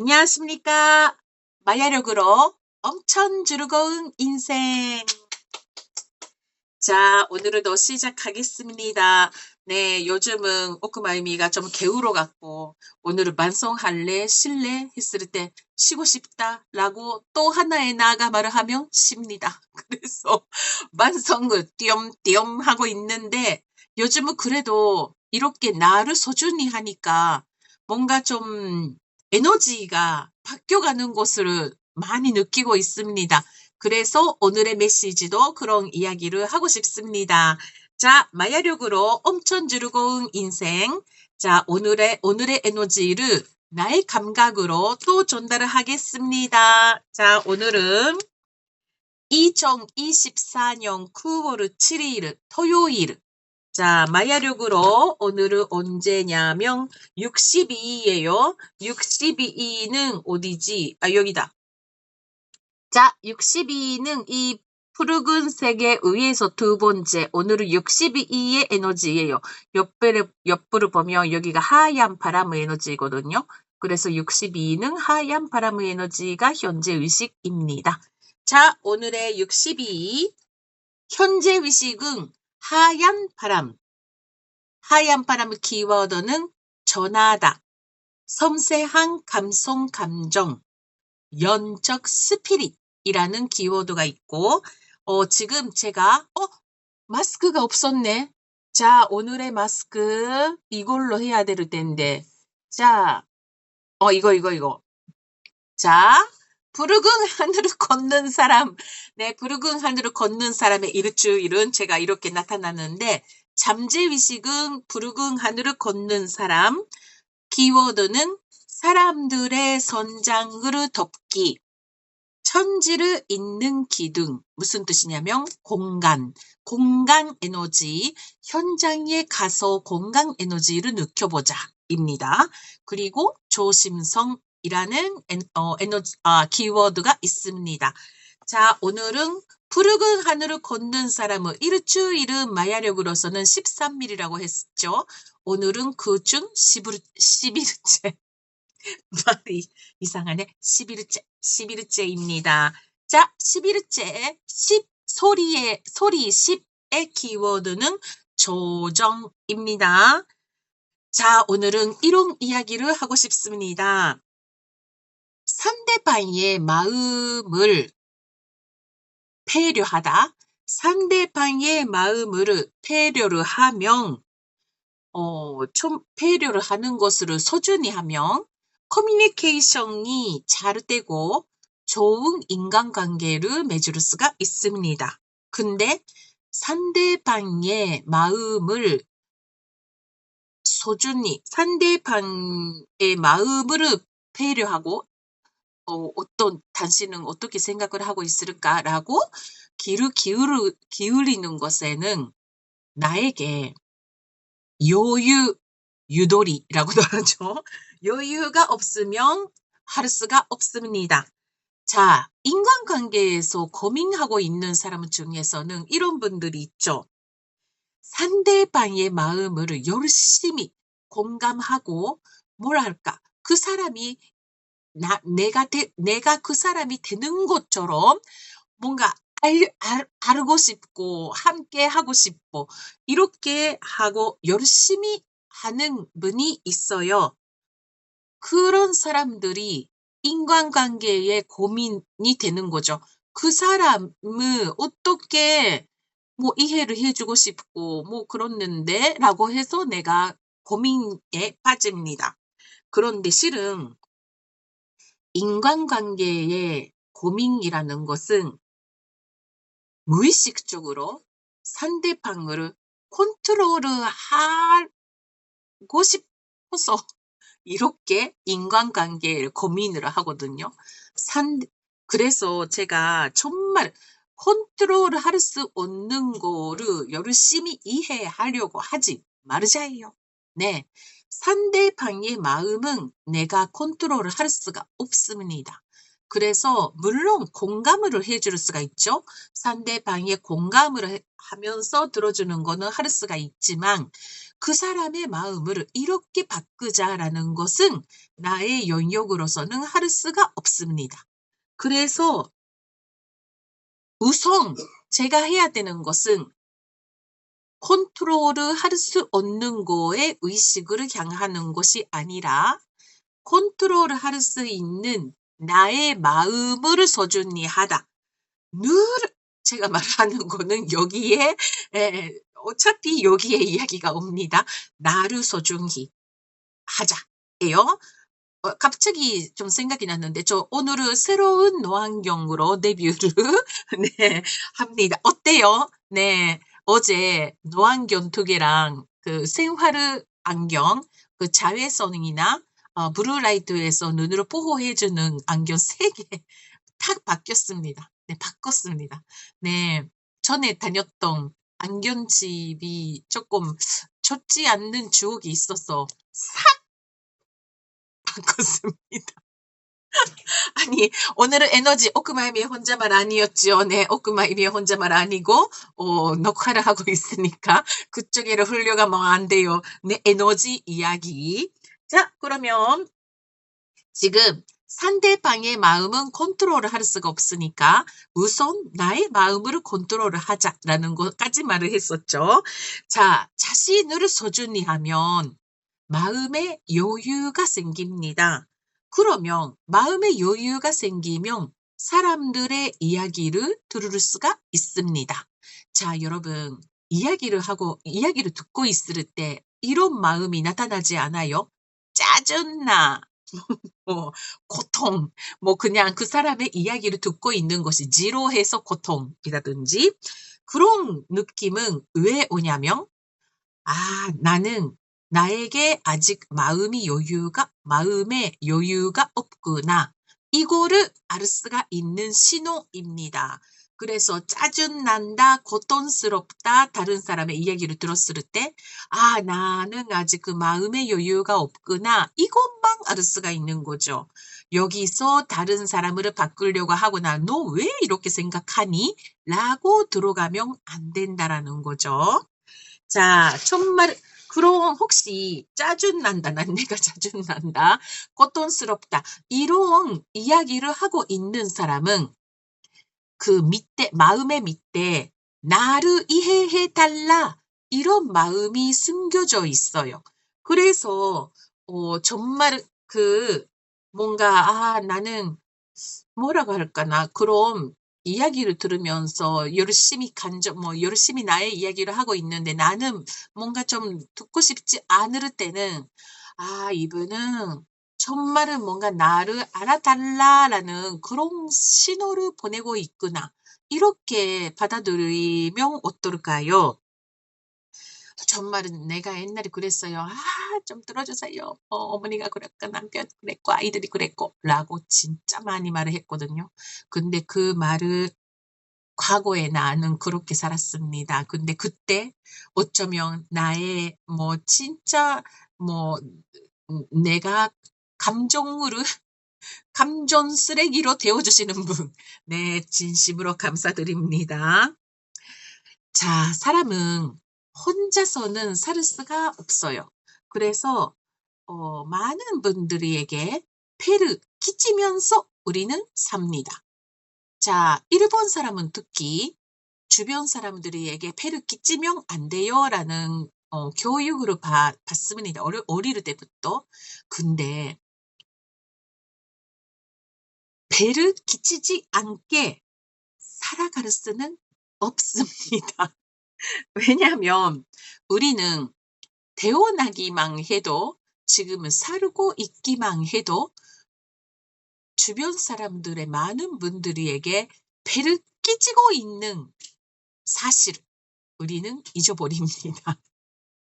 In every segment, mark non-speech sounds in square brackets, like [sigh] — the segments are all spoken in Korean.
안녕하십니까. 마야력으로 엄청 즐거운 인생. 자, 오늘도 시작하겠습니다. 네, 요즘은 오크마이미가 좀 게으러 갖고 오늘은 만성할래, 실래 했을 때 쉬고 싶다라고 또 하나의 나가 말을 하면 쉽니다. [laughs] 그래서 만성을 띄엄띄엄 하고 있는데 요즘은 그래도 이렇게 나를 소중히 하니까 뭔가 좀 에너지가 바뀌어가는 것을 많이 느끼고 있습니다. 그래서 오늘의 메시지도 그런 이야기를 하고 싶습니다. 자, 마야력으로 엄청 즐거운 인생. 자, 오늘의, 오늘의 에너지를 나의 감각으로 또 전달을 하겠습니다. 자, 오늘은 2024년 9월 7일 토요일 자, 마야력으로 오늘은 언제냐면 62예요. 62는 어디지? 아, 여기다. 자, 62는 이 푸르근색에 의해서 두 번째, 오늘은 62의 에너지예요. 옆배를, 옆부를 보면 여기가 하얀 바람의 에너지거든요. 그래서 62는 하얀 바람의 에너지가 현재 의식입니다. 자, 오늘의 62. 현재 의식은 하얀 바람. 하얀 바람의 키워드는 전하다. 섬세한 감성 감정. 연적 스피릿이라는 키워드가 있고 어, 지금 제가 어 마스크가 없었네. 자 오늘의 마스크 이걸로 해야 될 텐데 자 어 이거 이거 이거 자 푸르근 하늘을 걷는 사람 네 푸르근 하늘을 걷는 사람의 일주일은 제가 이렇게 나타났는데 잠재의식은 푸르근 하늘을 걷는 사람 키워드는 사람들의 선장을 덮기, 천지를 잇는 기둥. 무슨 뜻이냐면 공간, 공간 에너지, 현장에 가서 공간 에너지를 느껴보자. 입니다. 그리고 조심성 이라는 어, 에너지, 아, 키워드가 있습니다. 자, 오늘은 푸르근 하늘을 걷는 사람은 일주일은 마야력으로서는 13일이라고 했죠. 오늘은 그중 11일째. [laughs] 말이 이상하네. 11일째, 11일째입니다. 자, 11일째, 10, 소리의, 소리 10의 키워드는 조정입니다. 자, 오늘은 이런 이야기를 하고 싶습니다. 상대방의 마음을 배려하다. 상대방의 마음을 배려를 하면, 어, 좀 배려를 하는 것을 소중히 하면 커뮤니케이션이 잘 되고 좋은 인간관계를 맺을 수가 있습니다. 근데 상대방의 마음을 소중히 상대방의 마음을 배려하고 어, 어떤 당신은 어떻게 생각을 하고 있을까라고 귀를 기울이, 기울이는 것에는 나에게 여유 유도리라고도 [laughs] 하죠. 여유가 없으면 할 수가 없습니다. 자, 인간관계에서 고민하고 있는 사람 중에서는 이런 분들이 있죠. 상대방의 마음을 열심히 공감하고 뭐랄까 그 사람이 나 내가 되, 내가 그 사람이 되는 것처럼 뭔가 알, 알, 알고 싶고 함께 하고 싶고 이렇게 하고 열심히 하는 분이 있어요. 그런 사람들이 인간관계에 고민이 되는 거죠. 그 사람을 어떻게 뭐 이해를 해주고 싶고 뭐 그렇는데 라고 해서 내가 고민에 빠집니다. 그런데 실은 인간관계의 고민이라는 것은 무의식적으로 상대방을 컨트롤을 하고 싶어서 [laughs] 이렇게 인간관계를 고민을 하거든요. 산, 그래서 제가 정말 컨트롤을 할 수 없는 거를 열심히 이해하려고 하지 말자예요. 네. 상대방의 마음은 내가 컨트롤을 할 수가 없습니다. 그래서 물론 공감을 해줄 수가 있죠. 상대방의 공감을 하면서 들어주는 거는 할 수가 있지만 그 사람의 마음을 이렇게 바꾸자라는 것은 나의 영역으로서는 할 수가 없습니다. 그래서 우선 제가 해야 되는 것은 컨트롤을 할 수 없는 거에 의식을 향하는 것이 아니라 컨트롤을 할 수 있는 나의 마음을 소중히 하다. 늘 제가 말하는 거는 여기에 에, 어차피 여기에 이야기가 옵니다. 나를 소중히 하자예요. 어, 갑자기 좀 생각이 났는데 저 오늘은 새로운 노안경으로 데뷔를 [laughs] 네, 합니다. 어때요? 네. 어제 개랑 그 생활 안경 그 자외선이나 어, 블루라이트에서 눈으로 보호해주는 안경 세개 [laughs] 탁 바뀌었습니다. 네, 바꿨습니다. 네, 전에 다녔던 안경집이 조금 좋지 않는 주옥이 있어서 싹 바꿨습니다. [laughs] 아니 오늘은 에너지 오크마이미의 혼자말 아니었죠. 네, 오크마이미의 혼자말 아니고 어, 녹화를 하고 있으니까 그쪽에로 흘려가면 안 돼요. 네, 에너지 이야기. 자, 그러면 지금 상대방의 마음은 컨트롤을 할 수가 없으니까 우선 나의 마음으로 컨트롤을 하자라는 것까지 말을 했었죠. 자, 자신을 소중히 하면 마음의 여유가 생깁니다. 그러면 마음의 여유가 생기면 사람들의 이야기를 들을 수가 있습니다. 자, 여러분, 이야기를 하고, 이야기를 듣고 있을 때 이런 마음이 나타나지 않아요? 짜증나, [laughs] 뭐, 고통, 뭐, 그냥 그 사람의 이야기를 듣고 있는 것이 지루해서 고통이라든지 그런 느낌은 왜 오냐면, 아, 나는 나에게 아직 마음이 여유가, 마음의 여유가 없구나. 이거를 알 수가 있는 신호입니다. 그래서 짜증난다, 고통스럽다, 다른 사람의 이야기를 들었을 때, 아, 나는 아직 그 마음의 여유가 없구나. 이것만 알 수가 있는 거죠. 여기서 다른 사람을 바꾸려고 하거나, 너 왜 이렇게 생각하니? 라고 들어가면 안 된다라는 거죠. 자, 정말, 그럼 혹시 짜증난다, 난 내가 짜증난다, 고통스럽다, 이런 이야기를 하고 있는 사람은 그 밑에, 마음의 밑에 나를 이해해 달라, 이런 마음이 숨겨져 있어요. 그래서, 어, 정말 그, 뭔가, 아, 나는, 뭐라고 할까나, 그럼 이야기를 들으면서 열심히 간접, 뭐, 열심히 나의 이야기를 하고 있는데 나는 뭔가 좀 듣고 싶지 않을 때는, 아, 이분은 정말은 뭔가 나를 알아달라라는 그런 신호를 보내고 있구나. 이렇게 받아들이면 어떨까요? 정말은 내가 옛날에 그랬어요. 아, 좀 들어주세요. 어, 어머니가 그랬고, 남편 그랬고, 아이들이 그랬고, 라고 진짜 많이 말을 했거든요. 근데 그 말을 과거에 나는 그렇게 살았습니다. 근데 그때 어쩌면 나의 뭐 진짜 뭐 내가 감정으로 [laughs] 감정 쓰레기로 데워주시는 분. 네, 진심으로 감사드립니다. 자, 사람은 혼자서는 살 수가 없어요. 그래서 어, 많은 분들에게 폐를 끼치면서 우리는 삽니다. 자, 일본 사람은 특히 주변 사람들에게 폐를 끼치면 안 돼요 라는 어, 교육으로 바, 받습니다. 어리, 어릴 때부터. 근데 배를 끼치지 않게 살아갈 수는 없습니다. 왜냐하면 우리는 태어나기만 해도 지금은 살고 있기만 해도 주변 사람들의 많은 분들에게 배를 끼치고 있는 사실을 우리는 잊어버립니다.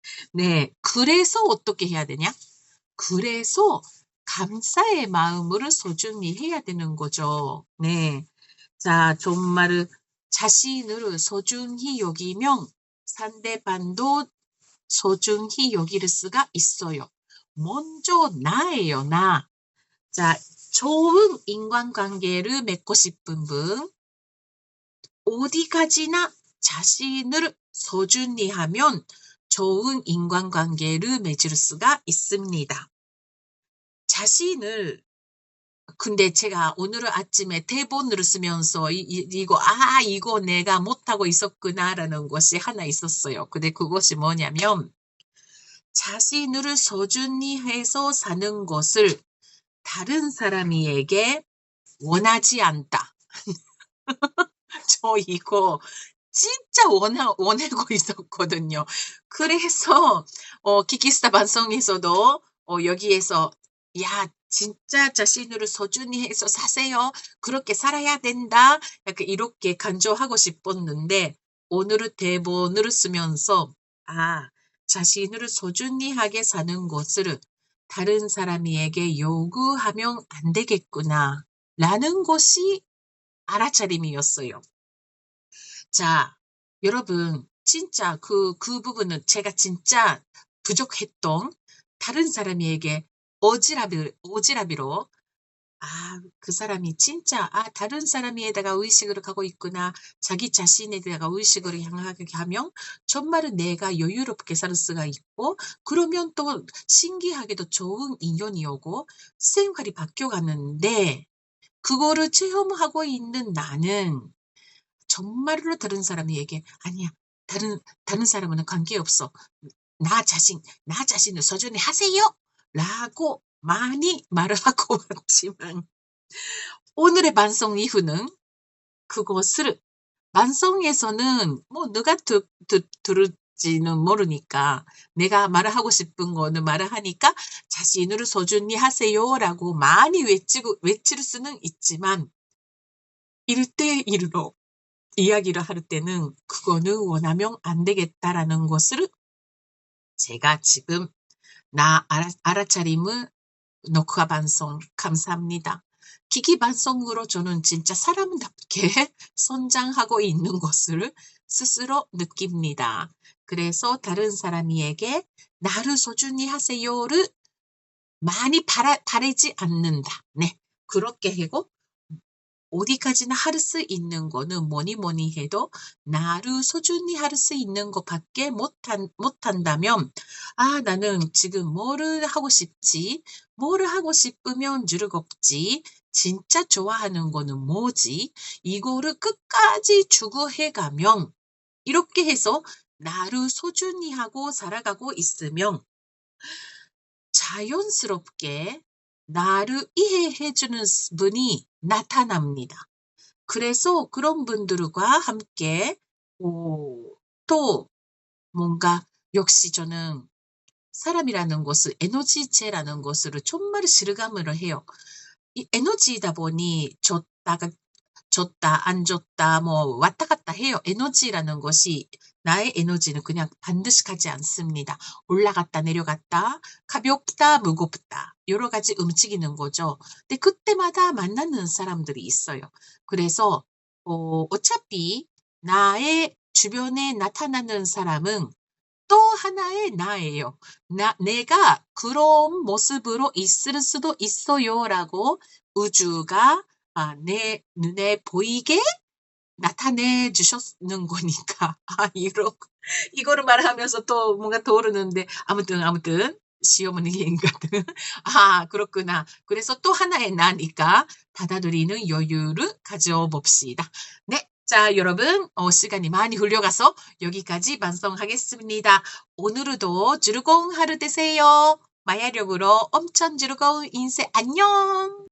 [laughs] 네. 그래서 어떻게 해야 되냐? 그래서 감사의 마음을 소중히 해야 되는 거죠. 네. 자, 정말 자신을 소중히 여기면 상대방도 소중히 여길 수가 있어요. 먼저 나예요, 나. 자, 좋은 인간관계를 맺고 싶은 분, 어디까지나 자신을 소중히 하면 좋은 인간관계를 맺을 수가 있습니다. 자신을 근데 제가 오늘 아침에 대본을 쓰면서 이, 이, 이 거 아 이거 내가 못하고 있었구나라는 것이 하나 있었어요. 근데 그것이 뭐냐면 자신을 소중히 해서 사는 것을 다른 사람에게 원하지 않다. [laughs] 저 이거 진짜 원하, 원하고 있었거든요. 그래서 어, 키키스타 방송에서도 어, 여기에서 야 진짜 자신을 소중히 해서 사세요. 그렇게 살아야 된다. 약간 이렇게 강조하고 싶었는데 오늘은 대본을 쓰면서 아 자신을 소중히 하게 사는 것을 다른 사람에게 요구하면 안 되겠구나 라는 것이 알아차림이었어요. 자, 여러분, 진짜 그, 그 부분은 제가 진짜 부족했던 다른 사람에게 어지러비, 어지러비로, 아, 그 사람이 진짜, 아, 다른 사람에다가 의식을 하고 있구나. 자기 자신에다가 의식을 향하게 하면 정말은 내가 여유롭게 살 수가 있고, 그러면 또 신기하게도 좋은 인연이 오고, 생활이 바뀌어가는데, 그거를 체험하고 있는 나는 정말로 다른 사람에게 아니야 다른 다른 사람은 관계없어. 나 자신 나 자신을 소중히 하세요 라고 많이 말을 하고 [laughs] 왔지만 오늘의 반성 이후는 그것을 반성에서는 뭐 누가 듣, 듣, 들을지는 모르니까 내가 말을 하고 싶은 거는 말을 하니까 자신을 소중히 하세요라고 많이 외치고 외칠 수는 있지만 1대1로 이야기를 할 때는 그거는 원하면 안 되겠다라는 것을 제가 지금 나 알아, 알아차림을 녹화 반성 감사합니다. 기기 반성으로 저는 진짜 사람답게 [laughs] 성장하고 있는 것을 스스로 느낍니다. 그래서 다른 사람에게 나를 소중히 하세요를 많이 바라, 바라지 않는다. 네. 그렇게 하고 어디까지나 할 수 있는 거는 뭐니 뭐니 해도 나를 소중히 할 수 있는 것밖에 못한, 못한다면 아 나는 지금 뭐를 하고 싶지? 뭐를 하고 싶으면 즐겁지? 진짜 좋아하는 거는 뭐지? 이거를 끝까지 추구해 가면 이렇게 해서 나를 소중히 하고 살아가고 있으면 자연스럽게 나를 이해해 주는 분이 나타납니다. 그래서 그런 분들과 함께 오, 또 뭔가 역시 저는 사람이라는 것을 에너지체라는 것을 정말 실감을 해요. 이 에너지이다 보니 줬다가 줬다 안 줬다 뭐 왔다 갔다 해요. 에너지라는 것이 나의 에너지는 그냥 반드시 가지 않습니다. 올라갔다 내려갔다 가볍다 무겁다 여러 가지 움직이는 거죠. 근데 그때마다 만나는 사람들이 있어요. 그래서 어, 어차피 나의 주변에 나타나는 사람은 또 하나의 나예요. 나, 내가 그런 모습으로 있을 수도 있어요 라고 우주가 아, 내 눈에 보이게 나타내 주셨는 거니까. [laughs] 아, 이러, 이거를 말하면서 또 뭔가 떠오르는데, 아무튼, 아무튼, 시어머니 인가든. [laughs] 아, 그렇구나. 그래서 또 하나의 나니까 받아들이는 여유를 가져봅시다. 네. 자, 여러분, 어, 시간이 많이 흘려가서 여기까지 반성하겠습니다. 오늘도 즐거운 하루 되세요. 마야력으로 엄청 즐거운 인생 안녕!